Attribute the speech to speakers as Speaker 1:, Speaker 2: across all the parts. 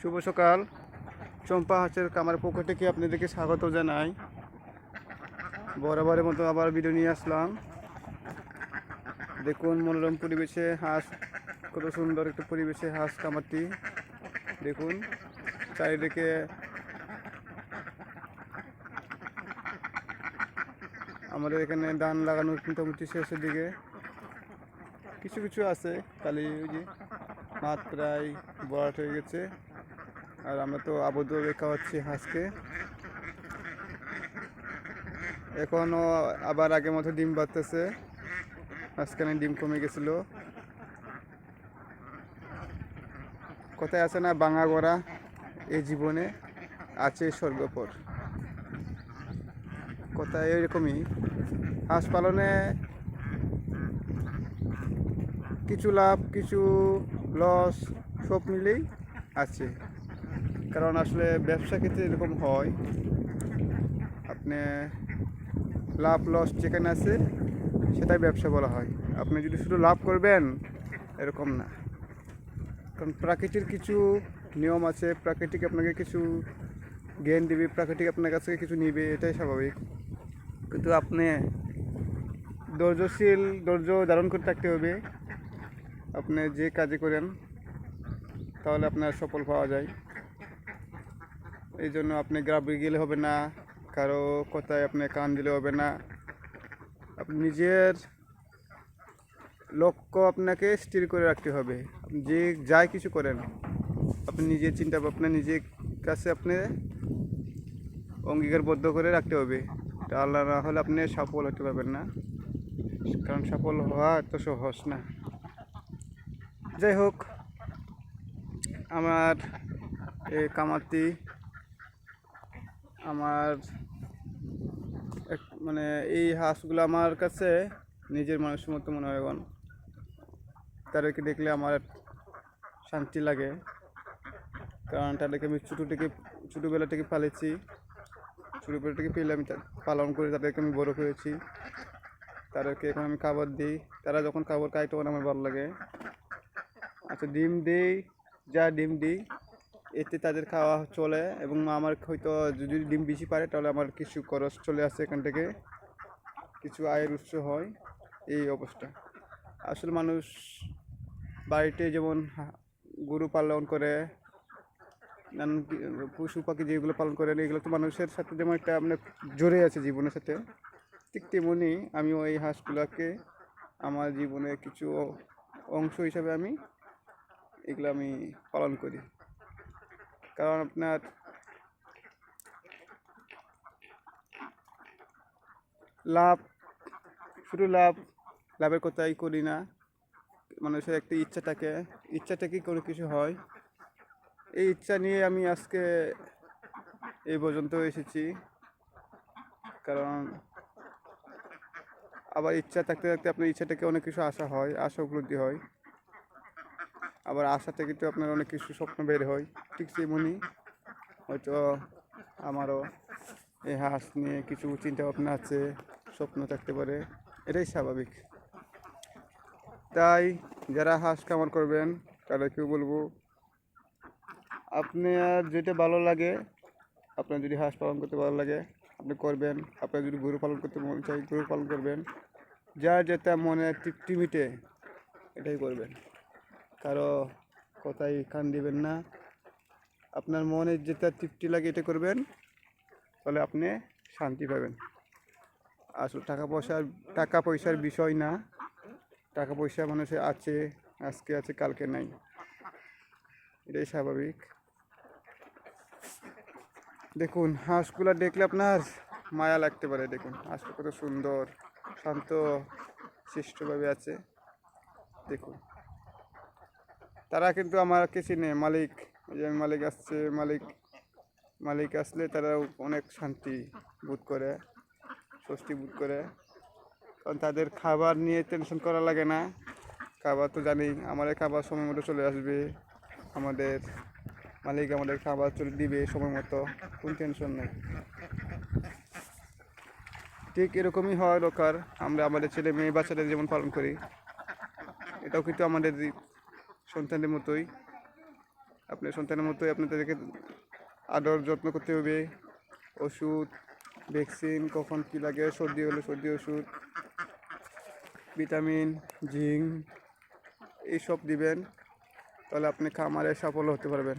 Speaker 1: শুভ সকাল। চম্পা হাঁসের কামার পক্ষ থেকে আপনাদেরকে স্বাগত জানাই। বরাবরের মতো আবার ভিডিও নিয়ে আসলাম। দেখুন মনোরম পরিবেশে হাঁস, কত সুন্দর একটা পরিবেশে হাঁস কামারটি দেখুন, চারিদিকে আমাদের এখানে ধান লাগানোর মোটামুটি শেষের দিকে। কিছু কিছু আছে, খালি ওই যে মাঠ প্রায় বরাট হয়ে গেছে। আর আমরা তো আবদ্ধ আবদ্ধভাবে খাওয়াচ্ছি হাঁসকে। এখনও আবার আগের মতো ডিম বাড়তেছে। মাঝখানে ডিম কমে গেছিল। কোথায় আছে না বাঙা গড়া এই জীবনে আছে স্বর্গপর কোথায় এরকমই? হাঁস পালনে কিছু লাভ, কিছু লস সব মিলেই আছে। কারণ আসলে ব্যবসা ক্ষেত্রে এরকম হয়। আপনি লাভ, লস যেখানে আছে, সেটাই ব্যবসা বলা হয়। আপনি যদি শুধু লাভ করবেন, এরকম না। কারণ প্রাকৃতিক কিছু নিয়ম আছে, প্রাকৃতিক আপনাকে কিছু জ্ঞান দিবে, প্রাকৃতিক আপনার কাছ থেকে কিছু নিবে, এটাই স্বাভাবিক। কিন্তু আপনি ধৈর্যশীল, ধৈর্য ধারণ করে থাকতে হবে। আপনি যে কাজে করেন, তাহলে আপনার সফল পাওয়া যায়। এই জন্য আপনি গ্রামে গেলে হবে না, কারও কথায় আপনি কান দিলে হবে না। আপনি নিজের লক্ষ্য আপনাকে স্থির করে রাখতে হবে। যে যাই কিছু করেন, আপনি নিজের চিন্তা ভাবনা নিজের কাছে আপনি অঙ্গীকারবদ্ধ করে রাখতে হবে। তা আল্লাহ না হলে আপনি সফল হতে পারবেন না। কারণ সফল হওয়া এত সহজ না। যাই হোক, আমার এই কামাতি আমার এক মানে এই হাঁসগুলো আমার কাছে নিজের মানুষের মতো মনে হয় এখন। তাদেরকে দেখলে আমার শান্তি লাগে। কারণ তাদেরকে আমি ছোটো থেকে, ছোটোবেলা থেকে পালেছি। ছোটোবেলা থেকে পেলে আমি পালন করে তাদেরকে আমি বড় করেছি তাদেরকে এখন আমি খাবার দিই। তারা যখন খাবার খায় তখন আমার ভালো লাগে। আচ্ছা ডিম দিই, যা ডিম দিই এতে তাদের খাওয়া চলে এবং আমার হয়তো যদি ডিম বেশি পারে, তাহলে আমার কিছু খরচ চলে আসে এখান থেকে। কিছু আয়ের উৎস হয়, এই অবস্থা। আসলে মানুষ বাড়িতে যেমন গরু পালন করে নানান পশু পাখি যেগুলো পালন করেন এগুলো তো মানুষের সাথে যেমন একটা আপনার জড়ে আছে জীবনের সাথে, ঠিক তেমনি আমিও এই হাঁসগুলোকে আমার জীবনে কিছু অংশ হিসাবে আমি এগুলো আমি পালন করি। কারণ আপনার লাভ, শুধু লাভ, লাভের কথাই করি না। মানুষের একটা ইচ্ছা থাকে, ইচ্ছা থেকেই কোনো কিছু হয়। এই ইচ্ছা নিয়ে আমি আজকে এই পর্যন্ত এসেছি। কারণ আবার ইচ্ছা থাকতে থাকতে আপনার ইচ্ছা থেকে অনেক কিছু আশা হয়, আশা উপলব্ধি হয়। আবার আশা থেকে তো আপনার অনেক কিছু স্বপ্ন বের হয়। ঠিক সেমনি হয়তো আমারও এই হাঁস নিয়ে কিছু চিন্তা ভাবনা আছে, স্বপ্ন থাকতে পারে, এটাই স্বাভাবিক। তাই যারা হাঁস কামার করবেন তাদেরকেও বলব আপনার যেটা ভালো লাগে, আপনার যদি হাঁস পালন করতে ভালো লাগে, আপনি করবেন। আপনার যদি গরু পালন করতে মন চাই গরু পালন করবেন। যার যেটা মনে তৃপ্তি মিটে এটাই করবেন। কারও কথাই কান দিবেন না। আপনার মনে যেটা তৃপ্তি লাগে এটা করবেন, তাহলে আপনি শান্তি পাবেন। আসলে টাকা পয়সার টাকা পয়সার বিষয় না। টাকা পয়সা মানুষের আছে, আজকে আছে, কালকে নাই। এটাই স্বাভাবিক। দেখুন, হাঁসগুলো দেখলে আপনার মায়া লাগতে পারে। দেখুন, হাঁসটা কত সুন্দর, শান্ত, শিষ্টভাবে আছে। দেখুন। তারা কিন্তু আমার কিছু নেই, মালিক যে মালিক আসছে, মালিক মালিক আসলে তারা অনেক শান্তি বোধ করে, স্বস্তি বোধ করে। কারণ তাদের খাবার নিয়ে টেনশন করা লাগে না। খাবার তো জানি, আমাদের খাবার সময় মতো চলে আসবে। আমাদের মালিক আমাদের খাবার চলে দিবে সময় মতো, কোন টেনশন নেই। ঠিক এরকমই হয় দরকার আমরা আমাদের ছেলে মেয়ে বাচ্চাদের যেমন পালন করি। এটাও কিন্তু আমাদের সন্তানের মতোই। আপনার সন্তানের মতোই আপনি তাদেরকে আদর যত্ন করতে হবে। ওষুধ, ভ্যাকসিন, কখন কী লাগে, সর্দি হলে সর্দি ওষুধ, ভিটামিন, জিঙ্ক, এইসব দিবেন, তাহলে আপনি খামারে সফল হতে পারবেন।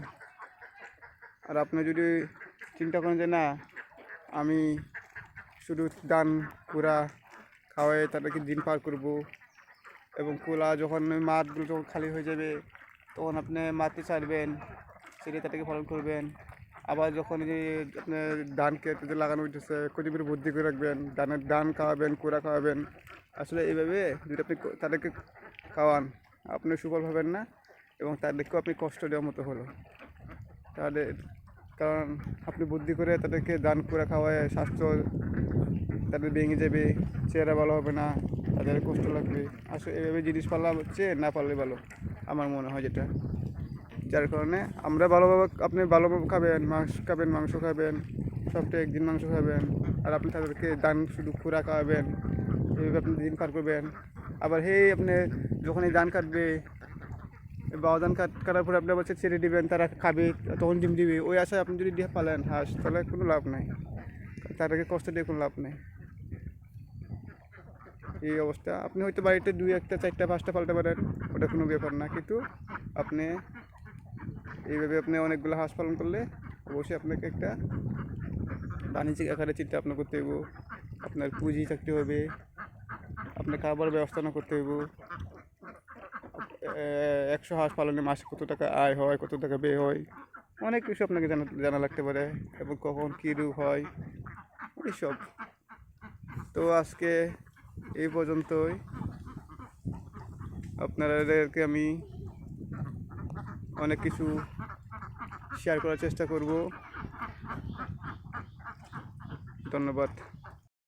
Speaker 1: আর আপনি যদি চিন্তা করেন যে, না, আমি শুধু দান, কুড়া খাওয়াই, তাদেরকে দিন পার করব এবং কুলা যখন মাঠগুলো যখন খালি হয়ে যাবে, তখন আপনি মাটি ছাড়বেন, সেটা তাদেরকে ফলন করবেন। আবার যখন যে আপনার ধান খেতে লাগানো হইতেছে কতিপুরে বুদ্ধি করে রাখবেন, ধানের ধান খাওয়াবেন কুড়া খাওয়াবেন, আসলে এইভাবে যদি আপনি তাদেরকে খাওয়ান, আপনি সুফল পাবেন না এবং তাদেরকেও আপনি কষ্ট দেওয়ার মতো হলো। তাদের কারণ আপনি বুদ্ধি করে তাদেরকে দান করে খাওয়ায় স্বাস্থ্য তাদের ভেঙে যাবে, চেহারা ভালো হবে না। তাদের কষ্ট লাগবে। আসলে এভাবে জিনিস পালা হচ্ছে, না পারলে ভালো। আমার মনে হয় যেটা। যার কারণে আমরা ভালোভাবে আপনি ভালোভাবে খাবেন, মাংস খাবেন মাংস খাবেন, সপ্তাহে একদিন মাংস খাবেন, আর আপনি তাদেরকে দান শুধু খুরা খাওয়াবেন এইভাবে আপনি দিন পার করবেন। আবার হে, আপনি যখন এই ধান কাটবে বাবা ধান কাট, কাটার পরে আপনি আবার ছেড়ে দেবেন, তারা খাবে, তখন ডিম দিবে। ওই আশায় আপনি যদি দিয়ে পালেন হাঁস, তাহলে কোনো লাভ নাই। তাদেরকে কষ্ট দিয়ে কোনো লাভ নেই। এই অবস্থা। আপনি হয়তো বাড়িতে দুই একটা, চারটা, পাঁচটা পাল্টে পারেন, ওটা কোনো ব্যাপার না। কিন্তু আপনি এইভাবে আপনি অনেকগুলো হাঁস পালন করলে অবশ্যই আপনাকে একটা বাণিজ্যিক আকারে চিন্তা ভাবনা করতে হইব। আপনার পুঁজি থাকতে হবে, আপনার খাবার ব্যবস্থা না করতে হইব। একশো হাঁস পালনে মাসে কত টাকা আয় হয়, কত টাকা ব্যয় হয়, অনেক কিছু আপনাকে জানা জানা লাগতে পারে। এবং কখন কী রূপ হয়, এইসব। তো আজকে এই পর্যন্তই। আপনাদেরকে আমি অনেক কিছু শেয়ার করার চেষ্টা করব। ধন্যবাদ।